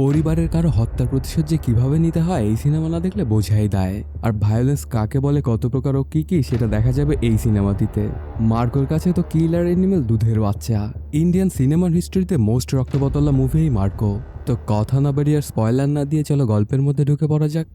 পরিবারের কারও হত্যার প্রতিশোধ যে কীভাবে নিতে হয়, এই সিনেমা না দেখলে বোঝাই দেয়। আর ভায়োলেন্স কাকে বলে, কত প্রকার ও কি কি, সেটা দেখা যাবে এই সিনেমাটিতে। মার্কোর কাছে তো কিলার এনিমেল দুধের বাচ্চা। ইন্ডিয়ান সিনেমার হিস্ট্রিতে মোস্ট রক্তবতলা মুভি এই মার্কো তো কথা না বেরিয়ে আর স্পয়লার না দিয়ে চলো গল্পের মধ্যে ঢুকে পড়া যাক।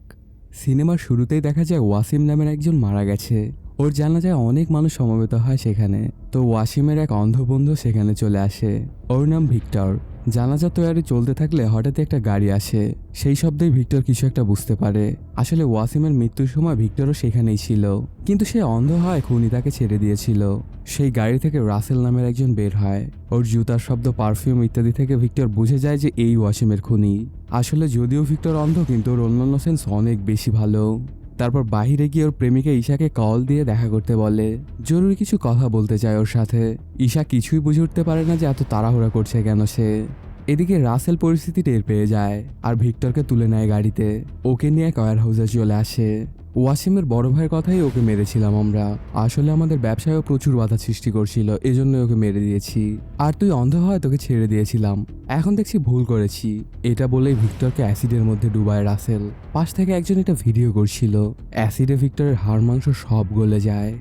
সিনেমার শুরুতেই দেখা যায় ওয়াসিম নামের একজন মারা গেছে। ওর জানা যায় অনেক মানুষ সমবেত হয় সেখানে। তো ওয়াসিমের এক অন্ধ বন্ধু সেখানে চলে আসে। ওর নাম ভিক্টর। জানাজা তৈরি চলতে থাকলে হঠাৎ একটা গাড়ি আসে। সেই শব্দেই ভিক্টর কিছু একটা বুঝতে পারে। আসলে ওয়াসিমের মৃত্যুর সময় ভিক্টরও সেখানেই ছিল। কিন্তু সে অন্ধ হয় খুনি তাকে ছেড়ে দিয়েছিল। সেই গাড়ি থেকে রাসেল নামের একজন বের হয়। ওর জুতার শব্দ, পারফিউম ইত্যাদি থেকে ভিক্টর বুঝে যায় যে এই ওয়াসিমের খুনি। আসলে যদিও ভিক্টর অন্ধ, কিন্তু ওর অন্যান্য সেন্স অনেক বেশি ভালো। তারপর বাহিরে গিয়ে ওর প্রেমিকা ঈশাকে কল দিয়ে দেখা করতে বলে। জরুরি কিছু কথা বলতে চায় ওর সাথে। ঈশা কিছুই বুঝে উঠতে পারে না যে এত তাড়াহুড়া করছে কেন সে। এদিকে রাসেল পরিস্থিতি টের পেয়ে যায় আর ভিক্টরকে তুলে নেয় গাড়িতে। ওকে নিয়ে কয়ার হাউসে চলে আসে। ওয়াসিমের বড় ভাইয়ের কথাই ওকে মেরেছিলাম আমরা। আসলে আমাদের ব্যবসায়ও প্রচুর বাধা সৃষ্টি করছিল এজন্য ওকে মেরে দিয়েছি। আর তুই অন্ধ হয় তোকে ছেড়ে দিয়েছিলাম। এখন দেখছি ভুল করেছি। এটা বলেই ভিক্টরকে অ্যাসিডের মধ্যে ডুবায় রাসেল। পাশ থেকে একজন এটা ভিডিও করছিল। অ্যাসিডে ভিক্টরের হাড় মাংস সব গলে যায়।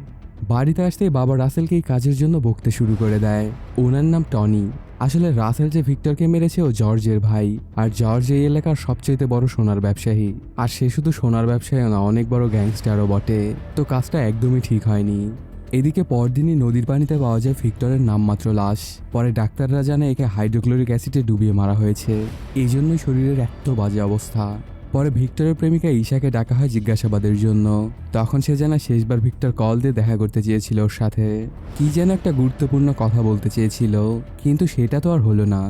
বাড়িতে আসতেই বাবা রাসেলকে এই কাজের জন্য বকতে শুরু করে দেয়। ওনার নাম টনি। আসলে রাসেল যে ভিক্টরকে মেরেছে ও জর্জের ভাই, আর জর্জ এই এলাকার সবচেয়ে বড় সোনার ব্যবসায়ী। আর সে শুধু সোনার ব্যবসায়ী না, অনেক বড় গ্যাংস্টারও বটে। তো কাজটা একদমই ঠিক হয়নি। এদিকে পরদিনই নদীর পানিতে পাওয়া যায় ভিক্টরের নামমাত্র লাশ। পরে ডাক্তাররা জানে একে হাইড্রোক্লোরিক অ্যাসিডে ডুবিয়ে মারা হয়েছে। এই জন্যই শরীরের এত বাজে অবস্থা। পরে ভিক্টরের প্রেমিকা ঈশাকে ডাকা হয় জিজ্ঞাসাবাদের জন্য। তখন সে যেন শেষবার ভিক্টর কল দিয়ে দেখা করতে চেয়েছিল ওর সাথে। কি যেন একটা গুরুত্বপূর্ণ কথা বলতে চেয়েছিল, কিন্তু সেটা তো আর হলো না।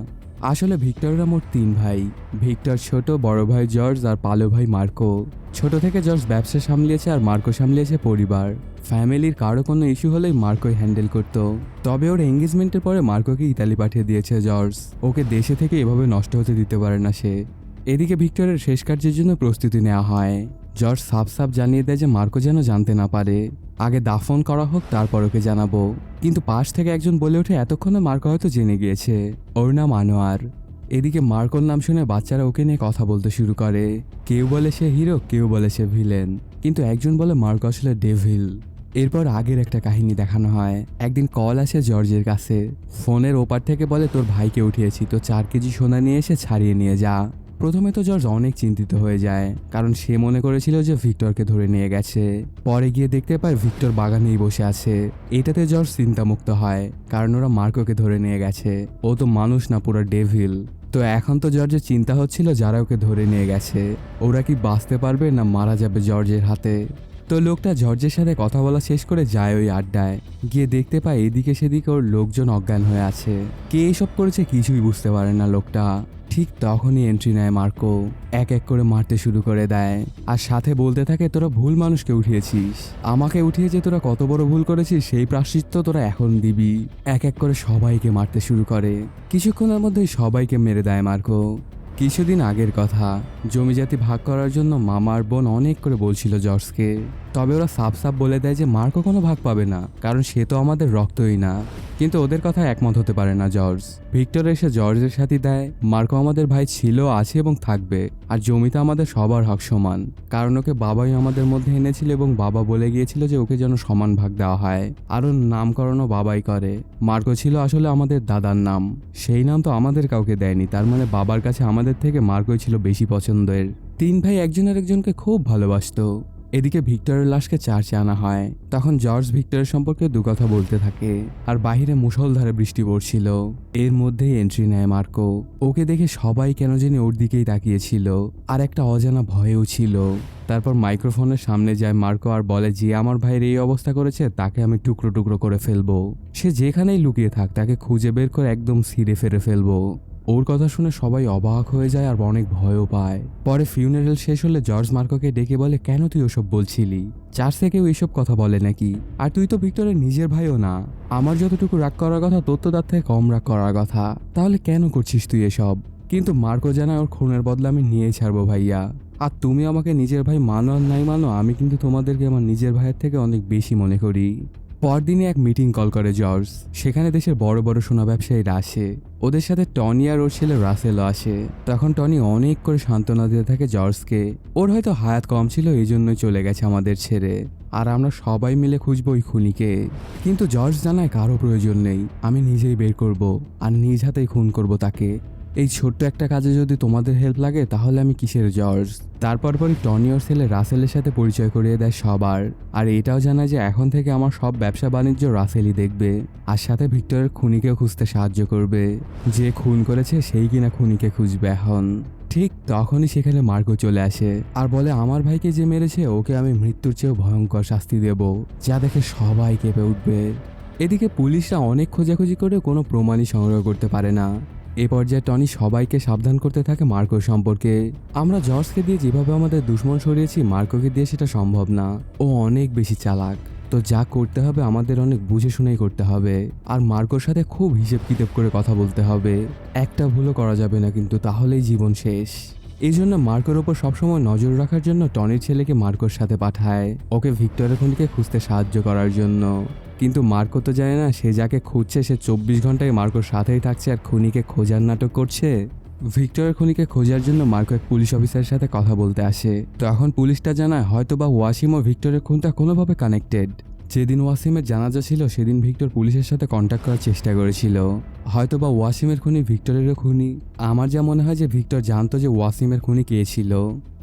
আসলে ভিক্টররা মোট তিন ভাই, ভিক্টর ছোট, বড় ভাই জর্জ আর পালো ভাই মার্কো। ছোট থেকে জর্জ ব্যবসা সামলিয়েছে আর মার্কো সামলিয়েছে পরিবার। ফ্যামিলির কারও কোনো ইস্যু হলেই মার্কোই হ্যান্ডেল করতো। তবে ওর এঙ্গেজমেন্টের পরে মার্কোকে ইতালি পাঠিয়ে দিয়েছে জর্জ। ওকে দেশে থেকে এভাবে নষ্ট হতে দিতে পারে না সে। এদিকে ভিক্টরের শেষ কার্যের জন্য প্রস্তুতি নেওয়া হয়। জর্জ সাফ সাফ জানিয়ে দেয় যে মার্কো যেন জানতে না পারে। আগে দাফন করা হোক, তারপর ওকে জানাব। কিন্তু পাশ থেকে একজন বলে ওঠে, এতক্ষণে মার্কো হয়তো জেনে গিয়েছে। ওর নাম আনোয়ার। এদিকে মার্কোর নাম শুনে বাচ্চারা ওকে নিয়ে কথা বলতে শুরু করে। কেউ বলে সে হিরো, কেউ বলে সে ভিলেন। কিন্তু একজন বলে মার্কো আসলে ডেভিল। এরপর আগের একটা কাহিনী দেখানো হয়। একদিন কল আসে জর্জের কাছে। ফোনের ওপার থেকে বলে, তোর ভাইকে উঠিয়েছি। তো চার কেজি সোনা নিয়ে এসে ছাড়িয়ে নিয়ে যা। প্রথমে তো জর্জ অনেক চিন্তিত হয়ে যায়, কারণ সে মনে করেছিল যে ভিক্টরকে ধরে নিয়ে গেছে। পরে গিয়ে দেখতে পায় ভিক্টর বাগানেই বসে আছে। এটাতে জর্জ চিন্তামুক্ত হয়, কারণ ওরা মার্কোকে ধরে নিয়ে গেছে। ও তো মানুষ না, পুরো ডেভিল। তো এখন তো জর্জের চিন্তা হচ্ছিল যারা ওকে ধরে নিয়ে গেছে। ওরা কি বাঁচতে পারবে না মারা যাবে জর্জের হাতে? তো লোকটা জর্জের সাথে কথা বলা শেষ করে যায় ওই আড্ডায়। গিয়ে দেখতে পায় এদিকে সেদিকে ওর লোকজন অজ্ঞান হয়ে আছে। কে এসব করেছে কিছুই বুঝতে পারে না লোকটা। ঠিক তখনই এন্ট্রি নেয় মার্কো। এক এক করে মারতে শুরু করে দেয়। আর সাথে বলতে থাকে, তোরা ভুল মানুষকে উঠিয়েছিস। আমাকে উঠিয়েছে তোরা কত বড় ভুল করেছিস, সেই প্রাশ্চিত্য তোরা এখন দিবি। এক এক করে সবাইকে মারতে শুরু করে। কিছুক্ষণের মধ্যেই সবাইকে মেরে দেয় মার্কো। কিছুদিন আগের কথা, জমিজাতি ভাগ করার জন্য মামার বোন অনেক করে বলছিল জর্জকে। তবে ওরা সাফ সাফ বলে দেয় যে মার্কো কোনো ভাগ পাবে না, কারণ সে তো আমাদের রক্তই না। কিন্তু ওদের কথা একমত হতে পারে না জর্জ। ভিক্টর এসে জর্জের সাথে দেয়, মার্কো আমাদের ভাই ছিল, আছে এবং থাকবে, আর জমিতে আমাদের সবার হক সমান, কারণ ওকে বাবাই আমাদের মধ্যে এনেছিল এবং বাবা বলে গিয়েছিল যে ওকে যেন সমান ভাগ দেওয়া হয় আর ওর নামকরণও বাবাই করে। মার্কো ছিল আসলে আমাদের দাদার নাম, সেই নাম তো আমাদের কাউকে দেয়নি, তার মানে বাবার কাছে আমাদের থেকে মার্কোই ছিল বেশি পছন্দের। তিন ভাই একজনের একজনকে খুব ভালোবাসতো এদিকে ভিক্টরের লাশকে চার্চে আনা হয়। তখন জর্জ ভিক্টরের সম্পর্কে দু কথা বলতে থাকে। আর বাহিরে মুষলধারে বৃষ্টি পড়ছিল। এর মধ্যেই এন্ট্রি নেয় মার্কো। ওকে দেখে সবাই কেন জানি ওর দিকেই তাকিয়েছিল। আর একটা অজানা ভয়েও ছিল। তারপর মাইক্রোফোনের সামনে যায় মার্কো আর বলে, যে আমার ভাইয়ের এই অবস্থা করেছে, তাকে আমি টুকরো টুকরো করে ফেলব। সে যেখানেই লুকিয়ে থাক, তাকে খুঁজে বের করে একদম সিরে ফেরে ফেলব। ওর কথা শুনে সবাই অবাক হয়ে যায় আর অনেক ভয়ও পায়। পরে ফিউনারেল শেষ হলে জর্জ মার্কোকে ডেকে বলে, কেন তুই ওসব বলছিলি? চার্চে কেউ এইসব কথা বলে নাকি? আর তুই তো ভিক্টরের নিজের ভাইও না। আমার যতটুকু রাগ করার কথা, তোর তো তার থেকে কম রাগ করার কথা। তাহলে কেন করছিস তুই এসব? কিন্তু মার্কো জানায় ওর খুনের বদলা আমি নিয়ে ছাড়বো ভাইয়া। আর তুমি আমাকে নিজের ভাই মানো আর নাই মানো, আমি কিন্তু তোমাদেরকে আমার নিজের ভাইয়ের থেকে অনেক বেশি মনে করি। পরদিনই এক মিটিং কল করে জর্জ সেখানে দেশের বড় বড় সোনা ব্যবসায়ীরা আসে। ওদের সাথে টনি আর ওর ছেলে রাসেলও আসে। তখন টনি অনেক করে সান্ত্বনা দিতে থাকে জর্জকে ওর হয়তো হায়াত কম ছিল, এই জন্যই চলে গেছে আমাদের ছেড়ে। আর আমরা সবাই মিলে খুঁজবো ওই খুনিকে। কিন্তু জর্জ জানায় কারও প্রয়োজন নেই, আমি নিজেই বের করব। আর নিজ হাতেই খুন করব তাকে। এই ছোট্ট একটা কাজে যদি তোমাদের হেল্প লাগে, তাহলে আমি কিসের জর্জ? তারপর পরই টনি ওর ছেলে রাসেলের সাথে পরিচয় করিয়ে দেয় সবার। আর এটাও জানায় যে এখন থেকে আমার সব ব্যবসা বাণিজ্য রাসেলই দেখবে। আর সাথে ভিক্টরের খুনিকেও খুঁজতে সাহায্য করবে। যে খুন করেছে, সেই কিনা খুনিকে খুঁজবে এখন। ঠিক তখনই সেখানে মার্গো চলে আসে। আর বলে, আমার ভাইকে যে মেরেছে, ওকে আমি মৃত্যুর চেয়েও ভয়ঙ্কর শাস্তি দেব, যা দেখে সবাই কেঁপে উঠবে। এদিকে পুলিশরা অনেক খোঁজাখুঁজি করে কোনো প্রমাণই সংগ্রহ করতে পারে না। এ পর্যায়ে টনি সবাইকে সাবধান করতে থাকে মার্কো সম্পর্কে। আমরা জর্জকে দিয়ে যেভাবে আমাদের দুশ্মন সরিয়েছি, মার্কোকে দিয়ে সেটা সম্ভব না। ও অনেক বেশি চালাক। তো যা করতে হবে, আমাদের অনেক বুঝে শুনেই করতে হবে। আর মার্কোর সাথে খুব হিসেব কিতাব করে কথা বলতে হবে। একটা ভুলও করা যাবে না কিন্তু তাহলেই জীবন শেষ। এই জন্য মার্কোর ওপর সবসময় নজর রাখার জন্য টনির ছেলেকে মার্কোর সাথে পাঠায়, ওকে ভিক্টরের খুনিকে খুঁজতে সাহায্য করার জন্য। কিন্তু মার্কো তো জানে না, সে যাকে খুঁজছে সে চব্বিশ ঘন্টায় মার্কোর সাথেই থাকছে আর খুনিকে খোঁজার নাটক করছে। ভিক্টরের খুনিকে খোঁজার জন্য মার্কো এক পুলিশ অফিসারের সাথে কথা বলতে আসে। তখন পুলিশটা জানায় হয়তো বা ওয়াসিম ও ভিক্টরের খুনটা কোনোভাবে কানেক্টেড যেদিন ওয়াসিমের জানাজা ছিল, সেদিন ভিক্টর পুলিশের সাথে কন্ট্যাক্ট করার চেষ্টা করেছিল। হয়তো বা ওয়াসিমের খুনি ভিক্টরেরও খুনি। আমার যা মনে হয় যে ভিক্টর জানতো যে ওয়াসিমের খুনি কে ছিল।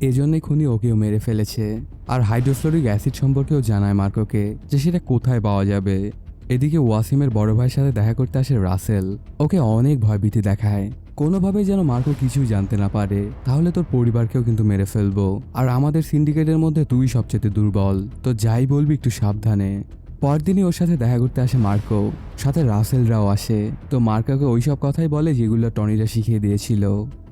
এজন্যই খুনি ওকেও মেরে ফেলেছে। আর হাইড্রোফ্লোরিক অ্যাসিড সম্পর্কেও জানায় মার্কোকে যে সেটা কোথায় পাওয়া যাবে। এদিকে ওয়াসিমের বড় ভাইয়ের সাথে দেখা করতে আসে রাসেল। ওকে অনেক ভয়ভীতি দেখায়। কোনোভাবেই যেন মার্কো কিছুই জানতে না পারে, তাহলে তোর পরিবারকেও কিন্তু মেরে ফেলব। আর আমাদের সিন্ডিকেটের মধ্যে তুই সবচেয়ে দুর্বল, তো যাই বলবি একটু সাবধানে। পরদিনই ওর সাথে দেখা করতে আসে মার্কো, সাথে রাসেলরাও আসে। তো মার্কাকে ওইসব কথাই বলে যেগুলো টনিরা শিখিয়ে দিয়েছিল।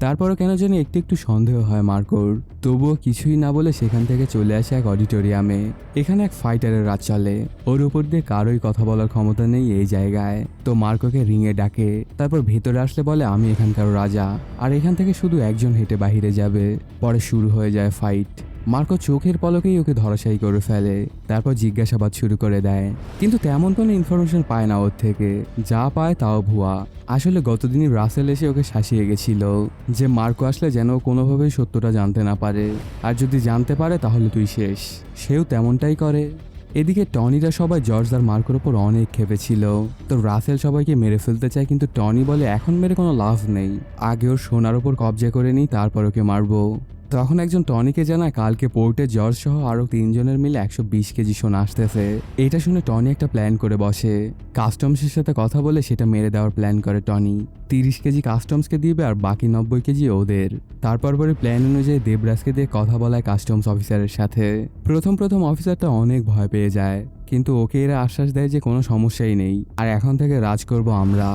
তারপরও কেন জানি একটু একটু সন্দেহ হয় মার্কোর। তবুও কিছুই না বলে সেখান থেকে চলে আসে এক অডিটোরিয়ামে। এখানে এক ফাইটারের রাত চলে। ওর উপর দিয়ে কারোই কথা বলার ক্ষমতা নেই এই জায়গায়। তো মার্কোকে রিংয়ে ডাকে, তারপর ভেতরে আসলে বলে, আমি এখানকার রাজা। আর এখান থেকে শুধু একজন হেঁটে বাহিরে যাবে। পরে শুরু হয়ে যায় ফাইট। মার্কো চোখের পলকেই ওকে ধরাশায়ী করে ফেলে, তারপর জিজ্ঞাসাবাদ শুরু করে দেয়। কিন্তু তেমন কোনো ইনফরমেশন পায় না ওর থেকে। যা পায় তাও ভুয়া। আসলে গতদিনই রাসেল এসে ওকে শাসিয়ে গেছিল, যে মার্কো আসলে যেন কোনোভাবেই সত্যটা জানতে না পারে। আর যদি জানতে পারে, তাহলে তুই শেষ। সেও তেমনটাই করে। এদিকে টনিরা সবাই জর্জ আর মার্কোর ওপর অনেক খেপেছিল। তো রাসেল সবাইকে মেরে ফেলতে চায়, কিন্তু টনি বলে, এখন মেরে কোনো লাভ নেই। আগে ওর সোনার ওপর কবজা করে নিই, তারপর ওকে মারবো। তখন একজন টনিকে জানায়, কালকে পোর্টে জর্জ সহ আরও তিনজনের মিলে একশো বিশ কেজি সোনা আসতেছে। এটা শুনে টনি একটা প্ল্যান করে বসে। কাস্টমসের সাথে কথা বলে সেটা মেরে দেওয়ার প্ল্যান করে টনি। তিরিশ কেজি কাস্টমসকে দিবে আর বাকি নব্বই কেজি ওদের। তারপর পরে প্ল্যান অনুযায়ী দেবরাজকে দিয়ে কথা বলায় কাস্টমস অফিসারের সাথে। প্রথম প্রথম অফিসারটা অনেক ভয় পেয়ে যায়, কিন্তু ওকে এরা আশ্বাস দেয় যে কোনো সমস্যাই নেই। আর এখন থেকে রাজ করব আমরা।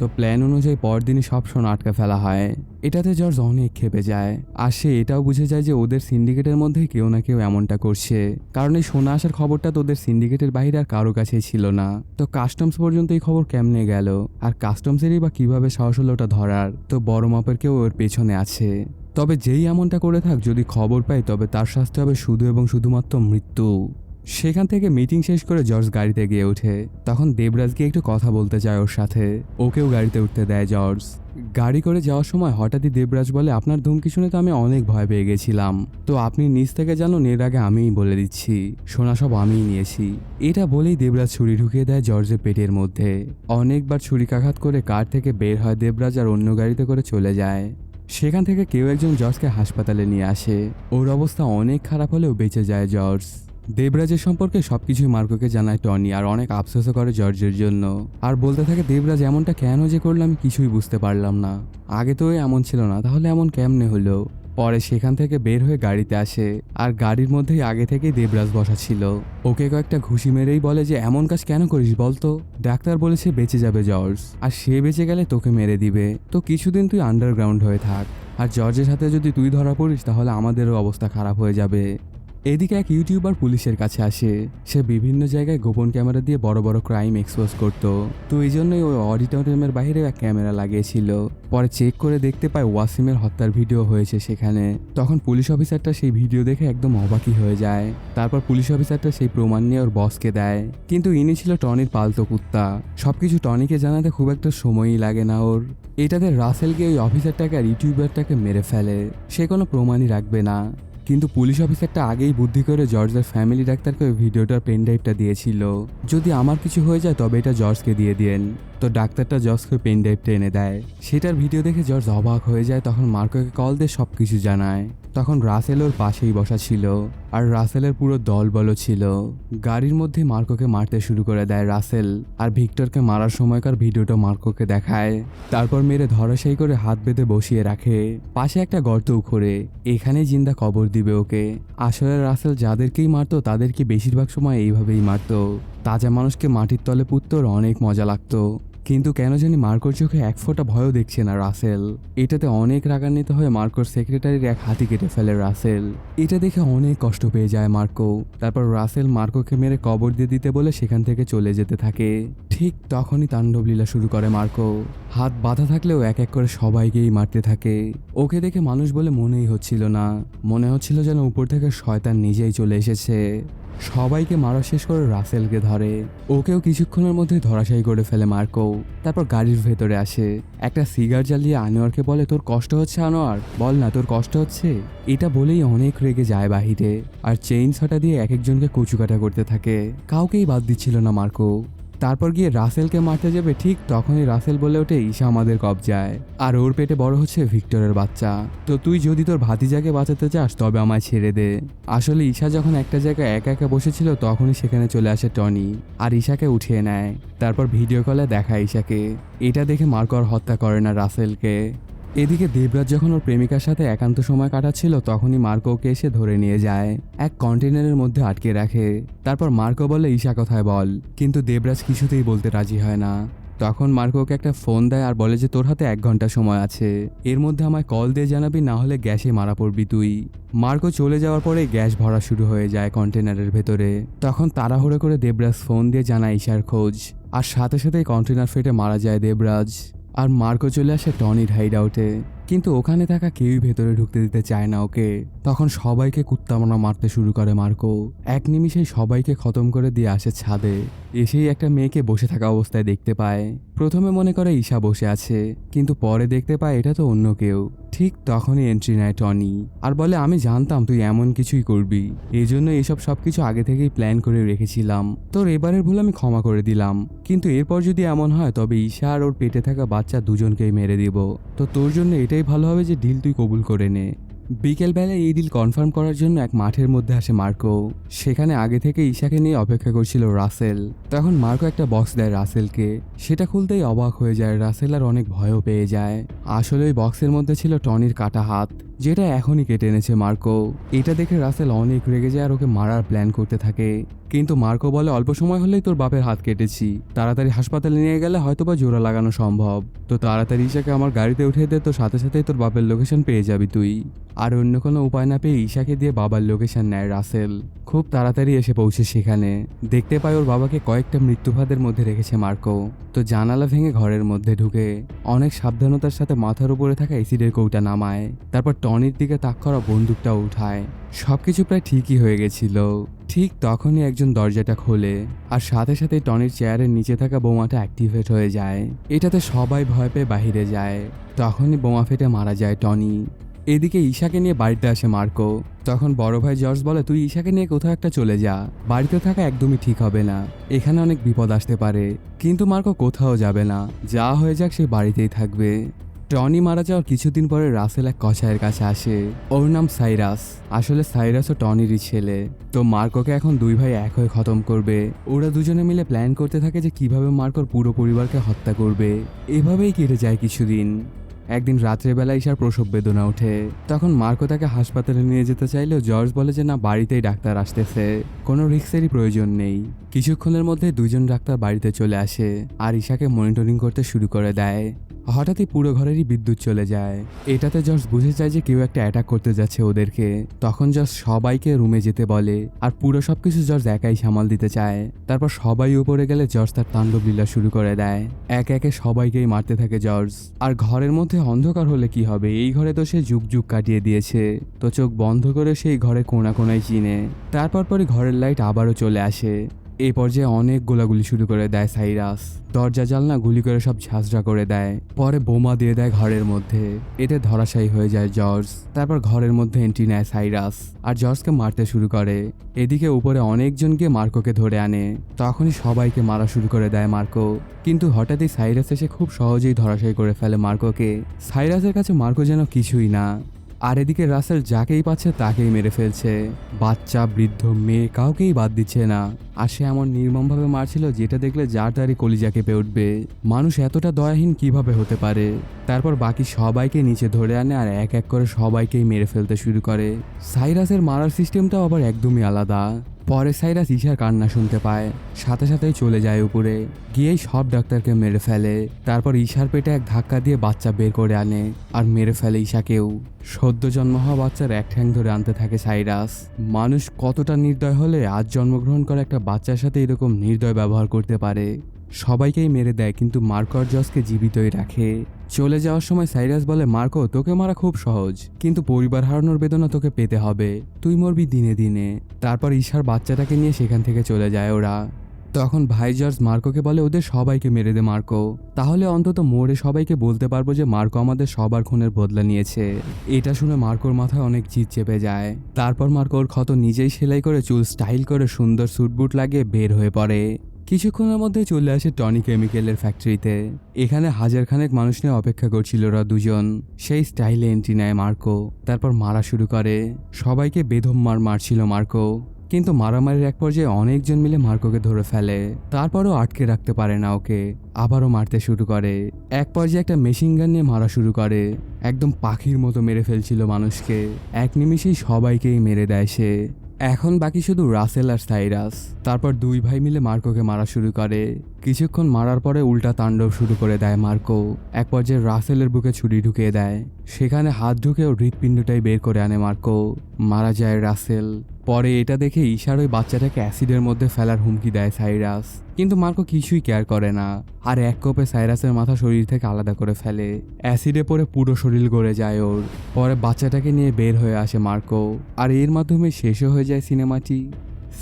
তো প্ল্যান অনুযায়ী পরদিনই সব সোনা আটকে ফেলা হয়। এটাতে জর্জ অনেক খেপে যায়। আর সে এটাও বুঝে যায় যে ওদের সিন্ডিকেটের মধ্যে কেউ না কেউ এমনটা করছে। কারণ এই সোনা আসার খবরটা তো ওদের সিন্ডিকেটের বাইরে আর কারও কাছেই ছিল না। তো কাস্টমস পর্যন্ত এই খবর কেমনে গেল? আর কাস্টমসেরই বা কীভাবে সাহস হলো ওটা ধরার? তো বড় মাপের কেউ ওর পেছনে আছে। তবে যেই এমনটা করে থাক, যদি খবর পাই, তবে তার শাস্তি হবে শুধু এবং শুধুমাত্র মৃত্যু। সেখান থেকে মিটিং শেষ করে জর্জ গাড়িতে গিয়ে ওঠে। তখন দেবরাজকে একটু কথা বলতে চায় ওর সাথে। ওকেও গাড়িতে উঠতে দেয় জর্জ। গাড়ি করে যাওয়ার সময় হঠাৎই দেবরাজ বলে, আপনার ধুমকি শুনে তো আমি অনেক ভয় পেয়ে গেছিলাম। তো আপনি নিচ থেকে জানুন, এর আগে আমিই বলে দিচ্ছি। সোনা সব আমিই নিয়েছি। এটা বলেই দেবরাজ ছুরি ঢুকিয়ে দেয় জর্জের পেটের মধ্যে। অনেকবার ছুরিকাঘাত করে কার থেকে বের হয় দেবরাজ আর অন্য গাড়িতে করে চলে যায়। সেখান থেকে কেউ একজন জর্জকে হাসপাতালে নিয়ে আসে। ওর অবস্থা অনেক খারাপ হলেও বেঁচে যায় জর্জ। দেবরাজের সম্পর্কে সবকিছুই মার্কোকে জানায় টনি আর অনেক আফসোসও করে জর্জের জন্য। আর বলতে থাকে, দেবরাজ এমনটা কেন যে করল আমি কিছুই বুঝতে পারলাম না। আগে তো এমন ছিল না, তাহলে এমন কেমনে হলো? পরে সেখান থেকে বের হয়ে গাড়িতে আসে, আর গাড়ির মধ্যেই আগে থেকেই দেবরাজ বসা ছিল। ওকে কয়েকটা ঘুষি মেরেই বলে যে, এমন কাজ কেন করিস বলতো ডাক্তার বলেছে, বেঁচে যাবে জর্জ। আর সে বেঁচে গেলে তোকে মেরে দিবে। তো কিছুদিন তুই আন্ডারগ্রাউন্ড হয়ে থাক। আর জর্জের সাথে যদি তুই ধরা পড়িস, তাহলে আমাদেরও অবস্থা খারাপ হয়ে যাবে। এদিকে এক ইউটিউবার পুলিশের কাছে আসে। সে বিভিন্ন জায়গায় গোপন ক্যামেরা দিয়ে বড় বড় ক্রাইম এক্সপোজ করত। তো এই জন্যই ওই অডিটোরিয়ামের বাইরে এক ক্যামেরা লাগিয়েছিল। পরে চেক করে দেখতে পায় ওয়াসিমের হত্যার ভিডিও হয়েছে সেখানে। তখন পুলিশ অফিসারটা সেই ভিডিও দেখে একদম অবাকই হয়ে যায়। তারপর পুলিশ অফিসারটা সেই প্রমাণ নিয়ে ওর বসকে দেয়। কিন্তু ইনি ছিল টনির পালতো কুত্তা। সবকিছু টনিকে জানাতে খুব একটা সময়ই লাগে না ওর। এটাতে রাসেলকে ওই অফিসারটাকে আর ইউটিউবারটাকে মেরে ফেলে। সে কোনো প্রমাণই রাখবে না। কিন্তু পুলিশ অফিসারটা আগেই বুদ্ধি করে জর্জের ফ্যামিলি ডাক্তারকে ওই ভিডিওটার পেন ড্রাইভটা দিয়েছিল। যদি আমার কিছু হয়ে যায়, তবে এটা জর্জকে দিয়ে দিন তো ডাক্তারটা জর্জকে পেন ড্রাইভটা এনে দেয়। সেটার ভিডিও দেখে জর্জ অবাক হয়ে যায়, তখন মার্কোকে কল দিয়ে সব কিছু জানায়। তখন রাসেল ওর পাশেই বসা ছিল আর রাসেলের পুরো দল বলো ছিল। গাড়ির মধ্যে মার্কোকে মারতে শুরু করে দেয় রাসেল আর ভিক্টরকে মারার সময়কার ভিডিওটা মার্কোকে দেখায়। তারপর মেরে ধরাশায়ী করে হাত বেঁধে বসিয়ে রাখে। পাশে একটা গর্ত উখড়ে। এখানেই জিন্দা কবর দিবে ওকে। আসলে রাসেল যাদেরকেই মারতো, তাদেরকে বেশিরভাগ সময় এইভাবেই মারতো। তাজা মানুষকে মাটির তলে পুঁততে ওর অনেক মজা লাগতো। কিন্তু কেন জানি মার্কোর চোখে এক ফোঁটা ভয়ও দেখছে না রাসেল। এটাতে অনেক রাগান্বিত হয়ে মার্কোর সেক্রেটারির এক হাতি কেটে ফেলে রাসেল। এটা দেখে অনেক কষ্ট পেয়ে যায় মার্কো। তারপর রাসেল মার্কোকে মেরে কবর দিয়ে দিতে বলে সেখান থেকে চলে যেতে থাকে। ঠিক তখনই তাণ্ডবলীলা শুরু করে মার্কো। হাত বাঁধা থাকলেও এক এক করে সবাইকেই মারতে থাকে। ওকে দেখে মানুষ বলে মনেই হচ্ছিল না। মনে হচ্ছিল যেন উপর থেকে শয়তান নিজেই চলে এসেছে। সবাইকে মারা শেষ করে রাসেলকে ধরে। ওকেও কিছুক্ষণের মধ্যে ধরাশায়ী করে ফেলে মার্কো। তারপর গাড়ির ভেতরে আসে। একটা সিগার জ্বালিয়ে আনোয়ারকে বলে, তোর কষ্ট হচ্ছে আনোয়ার? বল না, তোর কষ্ট হচ্ছে? এটা বলেই অনেক রেগে যায় বাহিরে। আর চেইন ছটা দিয়ে এক একজনকে কচুকাটা করতে থাকে। কাউকেই বাদ দিচ্ছিল না মার্কো। তারপর গিয়ে রাসেলকে মারতে যাবে, ঠিক তখনই রাসেল বলে ওঠে, ঈশা আমাদের কবজায়। আর ওর পেটে বড় হচ্ছে ভিক্টরের বাচ্চা। তো তুই যদি তোর ভাতিজাকে বাঁচাতে চাস, তবে আমায় ছেড়ে দে। আসলে ঈশা যখন একটা জায়গায় একা একা বসেছিল, তখনই সেখানে চলে আসে টনি, আর ঈশাকে উঠিয়ে নেয়। তারপর ভিডিও কলে দেখায় ঈশাকে। এটা দেখে মার্কর হত্যা করে না রাসেলকে। এদিকে দেবরাজ যখন ওর প্রেমিকার সাথে একান্ত সময় কাটাচ্ছিল, তখনই মার্কো ওকে এসে ধরে নিয়ে যায়। এক কন্টেনারের মধ্যে আটকে রাখে। তারপর মার্কো বলে, ঈশা, কথায় বল। কিন্তু দেবরাজ কিছুতেই বলতে রাজি হয় না। তখন মার্কোকে একটা ফোন দেয় আর বলে যে, তোর হাতে এক ঘণ্টা সময় আছে। এর মধ্যে আমায় কল দিয়ে জানাবি, না হলে গ্যাসে মারা পড়বি তুই। মার্কো চলে যাওয়ার পরে গ্যাস ভরা শুরু হয়ে যায় কন্টেনারের ভেতরে। তখন তাড়াহুড়ো করে দেবরাজ ফোন দিয়ে জানায় ঈশার খোঁজ। আর সাথে সাথেই কন্টেনার ফেটে মারা যায় দেবরাজ। আর মার্কো চলে আসে টনির হাইড আউটে কিন্তু ওখানে থাকা কেউই ভেতরে ঢুকতে দিতে চায় না ওকে। তখন সবাইকে কুত্তামনা মারতে শুরু করে মার্কো। এক নিমিষেই সবাইকে খতম করে দিয়ে আসে ছাদে। এসেই একটা মেয়েকে বসে থাকা অবস্থায় দেখতে পায়। প্রথমে মনে করে ঈশা বসে আছে, কিন্তু পরে দেখতে পায় এটা তো অন্য কেউ। ঠিক তখনই এন্ট্রি নেয় টনি। আর বলে, আমি জানতাম তুই এমন কিছুই করবি। এই জন্য এসব সবকিছু আগে থেকেই প্ল্যান করে রেখেছিলাম। তোর এবারের ভুল আমি ক্ষমা করে দিলাম। কিন্তু এরপর যদি এমন হয়, তবে ঈশা আর ওর পেটে থাকা বাচ্চা দুজনকেই মেরে দিব। তো তোর জন্য এটাই ভালো হবে যে ডিল তুই কবুল করে নে। বিকেলবেলায় এই ডিল কনফার্ম করার জন্য এক মাঠের মধ্যে আসে মার্কো। সেখানে আগে থেকে ঈশাকে নিয়ে অপেক্ষা করছিল রাসেল। তখন মার্কো একটা বক্স দেয় রাসেলকে। সেটা খুলতেই অবাক হয়ে যায়, রাসেল আর অনেক ভয়ও পেয়ে যায়। আসলে ওই বক্সের মধ্যে ছিল টনির কাটা হাত। যেটা এখনই কেটে এনেছে মার্কো। এটা দেখে রাসেল অনেক রেগে যায় আর ওকে মারার প্ল্যান করতে থাকে। কিন্তু মার্কো বলে, অল্প সময় হলেই তোর বাপের হাত কেটেছি। তাড়াতাড়ি হাসপাতালে নিয়ে গেলে হয়তোবা জোড়া লাগানো সম্ভব। তো তাড়াতাড়ি ঈশাকে আমার গাড়িতে উঠিয়ে দে, তো সাথে সাথেই তোর বাপের লোকেশন পেয়ে যাবি তুই। আর অন্য কোনো উপায় না পেয়ে ঈশাকে দিয়ে বাবার লোকেশন নেয় রাসেল। খুব তাড়াতাড়ি এসে পৌঁছে সেখানে। দেখতে পায় ওর বাবাকে কয়েকটা মৃত্যুভাদের মধ্যে রেখেছে মার্কো। তো জানালা ভেঙে ঘরের মধ্যে ঢুকে। অনেক সাবধানতার সাথে মাথার উপরে থাকা এসিডের কৌটা নামায়। তারপর টনির দিকে তাক করা বন্দুকটা উঠায়। সবকিছু প্রায় ঠিকই হয়ে গেছিল। ঠিক তখনই একজন দরজাটা খোলে আর সাথে সাথে টনির চেয়ারের নিচে থাকা বোমাটা অ্যাক্টিভেট হয়ে যায়। এটাতে সবাই ভয় পেয়ে বাহিরে যায়। তখনই বোমা ফেটে মারা যায় টনি। এদিকে ঈশাকে নিয়ে বাড়িতে আসে মার্কো। তখন বড় ভাই জর্জ বলে, তুই ঈশাকে নিয়ে কোথাও একটা চলে যা। বাড়িতে থাকা একদমই ঠিক হবে না। এখানে অনেক বিপদ আসতে পারে। কিন্তু মার্কো কোথাও যাবে না। যা হয়ে যাক সে বাড়িতেই থাকবে। টনি মারা যাওয়ার কিছুদিন পরে রাসেল এক কসাইয়ের কাছে আসে। ওর নাম সাইরাস। আসলে সাইরাস ও টনিরই ছেলে। তো মার্কোকে এখন দুই ভাই এক হয়ে খতম করবে। ওরা দুজনে মিলে প্ল্যান করতে থাকে যে কীভাবে মার্কোর পুরো পরিবারকে হত্যা করবে। এভাবেই কেটে যায় কিছুদিন। একদিন রাত্রেবেলা ঈশার প্রসব বেদনা ওঠে। তখন মার্কো তাকে হাসপাতালে নিয়ে যেতে চাইলেও জর্জ বলে যে, না, বাড়িতেই ডাক্তার আসতেছে। কোনো রিক্সেরই প্রয়োজন নেই। কিছুক্ষণের মধ্যে দুজন ডাক্তার বাড়িতে চলে আসে আর ঈশাকে মনিটরিং করতে শুরু করে দেয়। হঠাৎই পুরো ঘরেরই বিদ্যুৎ চলে যায়। এটাতে জর্জ বুঝে যায় যে, কেউ একটা অ্যাটাক করতে যাচ্ছে ওদেরকে। তখন জর্জ সবাইকে রুমে যেতে বলে আর পুরো সবকিছু জর্জ একাই সামাল দিতে চায়। তারপর সবাই উপরে গেলে জর্জ তার তাণ্ডব লীলা শুরু করে দেয়। একে একে সবাইকেই মারতে থাকে জর্জ। আর ঘরের মধ্যে অন্ধকার হলে কি হবে? এই ঘরে তো সে যুগ যুগ কাটিয়ে দিয়েছে। তো চোখ বন্ধ করে সেই ঘরে কোনা কোনায় চিনে। তারপর পরে ঘরের লাইট আবারও চলে আসে। এই পর্যায়ে অনেক গোলাগুলি শুরু করে দেয় সাইরাস। দরজা জালনা গুলি করে সব ঝাঁঝরা করে দেয়। পরে বোমা দিয়ে দেয় ঘরের মধ্যে। এতে ধরাশায়ী হয়ে যায় জর্জ। তারপর ঘরের মধ্যে এন্ট্রি নেয় সাইরাস। আর জর্জকে মারতে শুরু করে। এদিকে উপরে অনেকজনকে মার্কোকে ধরে আনে। তখনই সবাইকে মারা শুরু করে দেয় মার্কো। কিন্তু হঠাৎই সাইরাস এসে খুব সহজেই ধরাশায়ী করে ফেলে মার্কোকে। সাইরাসের কাছে মার্কো যেন কিছুই না। আর এদিকে রাসেল যাকেই পাচ্ছে তাকেই মেরে ফেলছে। বাচ্চা, বৃদ্ধ, মেয়ে কাউকেই বাদ দিচ্ছে না। আর সে এমন নির্মমভাবে মারছিল যেটা দেখলে যার তারই কলিজা কেঁপে উঠবে। মানুষ এতটা দয়াহীন কীভাবে হতে পারে? তারপর বাকি সবাইকে নিচে ধরে আনে আর এক এক করে সবাইকেই মেরে ফেলতে শুরু করে। সাইরাসের মারার সিস্টেমটাও আবার একদমই আলাদা। পরে সাইরাস ঈশার কান্না শুনতে পায়, সাথে সাথেই চলে যায় উপরে। গিয়েই সব ডাক্তারকে মেরে ফেলে। তারপর ঈশার পেটে এক ধাক্কা দিয়ে বাচ্চা বের করে আনে আর মেরে ফেলে ঈশাকেও। সদ্য জন্ম হওয়া বাচ্চার এক ঠ্যাং ধরে আনতে থাকে সাইরাস। মানুষ কতটা নির্দয় হলে আজ জন্মগ্রহণ করা একটা বাচ্চার সাথে এরকম নির্দয় ব্যবহার করতে পারে। সবাইকেই মেরে দেয়, কিন্তু মার্কর জসকে জীবিতই রাখে। চলে যাওয়ার সময় সাইরাস বলে, মার্কো, তোকে মারা খুব সহজ, কিন্তু পরিবার হারানোর বেদনা তোকে পেতে হবে। তুই মরবি দিনে দিনে। তারপর ঈশার বাচ্চাটাকে নিয়ে সেখান থেকে চলে যায় ওরা। তখন ভাই জর্জ মার্কোকে বলে, ওদের সবাইকে মেরে দে, মার্কো। তাহলে অন্তত মোড়ে সবাইকে বলতে পারব যে মার্কো আমাদের সবার খুনের বদলা নিয়েছে। এটা শুনে মার্কোর মাথায় অনেক জিত চেপে যায়। তারপর মার্কোর ক্ষত নিজেই সেলাই করে চুল স্টাইল করে সুন্দর স্যুটবুট লাগিয়ে বের হয়ে পড়ে। কিছুক্ষণের মধ্যে চলে আসে টনি কেমিক্যালের ফ্যাক্টরিতে এখানে হাজার খানেক মানুষ নিয়ে অপেক্ষা করছিল ওরা দুজন। সেই স্টাইলে এন্ট্রি নেয় মার্কো, তারপর মারা শুরু করে। সবাইকে বেধম মার মারছিল মার্কো। কিন্তু মারামারির এক পর্যায়ে অনেকজন মিলে মার্কোকে ধরে ফেলে। তারপরও আটকে রাখতে পারে না ওকে। আবারও মারতে শুরু করে। এক পর্যায়ে একটা মেশিন গান নিয়ে মারা শুরু করে। একদম পাখির মতো মেরে ফেলছিল মানুষকে। এক নিমিষেই সবাইকেই মেরে দেয় সে। এখন বাকি শুধু রাসেল আর সাইরাস। তারপর দুই ভাই মিলে মার্কোকে মারা শুরু করে। কিছুক্ষণ মারার পরে উল্টা তাণ্ডব শুরু করে দেয় মার্কো। এক পর্যায়ে রাসেলের বুকে ছুরি ঢুকিয়ে দেয়। সেখানে হাত ঢুকে ও হৃৎপিণ্ডটাই বের করে আনে মার্কো। মারা যায় রাসেল। পরে এটা দেখে ঈশার ওই বাচ্চাটাকে অ্যাসিডের মধ্যে ফেলার হুমকি দেয় সাইরাস। কিন্তু মার্কো কিছুই কেয়ার করে না। আর এক কোপে সাইরাসের মাথা শরীর থেকে আলাদা করে ফেলে। অ্যাসিডে পরে পুরো শরীর গড়ে যায় ওর। পরে বাচ্চাটাকে নিয়ে বের হয়ে আসে মার্কো। আর এর মাধ্যমে শেষও হয়ে যায় সিনেমাটি।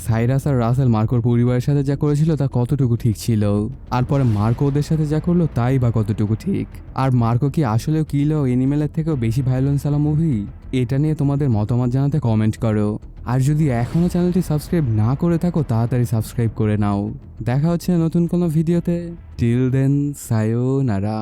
সাইরাস আর রাসেল মার্কোর পরিবারের সাথে যা করেছিল তা কতটুকু ঠিক ছিল? আর পরে মার্কো ওদের সাথে যা করল তাই বা কতটুকু ঠিক? আর মার্কো কি আসলেও কিলো এনিমেলের থেকেও বেশি ভায়োলেন্স আলা মুভি এটা নিয়ে তোমাদের মতামত জানাতে কমেন্ট করো। আর যদি এখনও চ্যানেলটি সাবস্ক্রাইব না করে থাকো, তাড়াতাড়ি সাবস্ক্রাইব করে নাও। দেখা হচ্ছে নতুন কোনো ভিডিওতে। টিল দেন সায়ো নারা